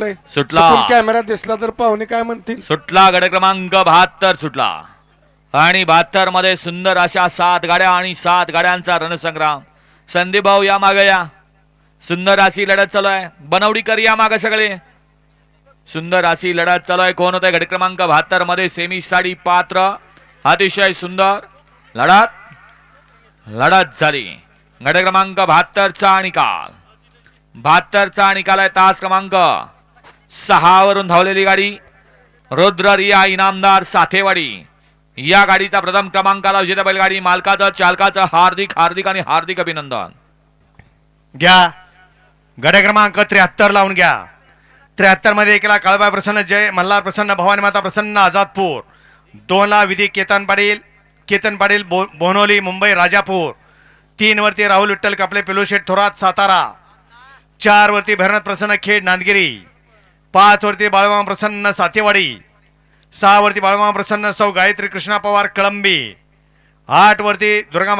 सुटला. कॅमेरा दिसला तर पाहुणे काय म्हणतील? सुटला गड क्रमांक बहात्तर सुटला. आणि बहात्तरमध्ये सुंदर अशा सात गाड्या आणि सात गाड्यांचा रणसंग्राम. संदीप भाऊ या मागे या. सुंदर अशी लढत चालू आहे. बनवडीकर या मागे सगळे. सुंदर अशी लढत चालू आहे. कोण होत क्रमांक बहात्तरमध्ये सेमी साठी पात्र. अतिशय सुंदर. लढत. लढत झाली. गड क्रमांक बहात्तरचा निकाल. बहात्तरचा निकाल आहे तास क्रमांक. सहावरून धावलेली गाडी रुद्र रिया इनामदार साथेवाडी. या गाडीचा प्रथम क्रमांकाला विजेता बैलगाडी मालकाचं चालकाचं हार्दिक हार्दिक आणि हार्दिक अभिनंदन. घ्या. गड क्रमांक त्र्याहत्तर लावून घ्या. त्र्याहत्तरमध्ये एकला काळबाई प्रसन्न जय मल्हार प्रसन्न भवानी माता प्रसन्न आझादपूर. दोनला विधी केतन पाटील केतन पाटील बो बोनोली मुंबई राजापूर. तीन वरती राहुल विठ्ठल कपले पिलुशेठ थोरात सातारा. चार वरती भैरनाथ प्रसन्न खेड नांदगिरी. पाच वरती बाळमा प्रसन्न सातेवाडी. सहा वरती बाळमा प्रसन्न सौ गायत्री कृष्णा पवार कळंबी. आठ वरती दुर्गा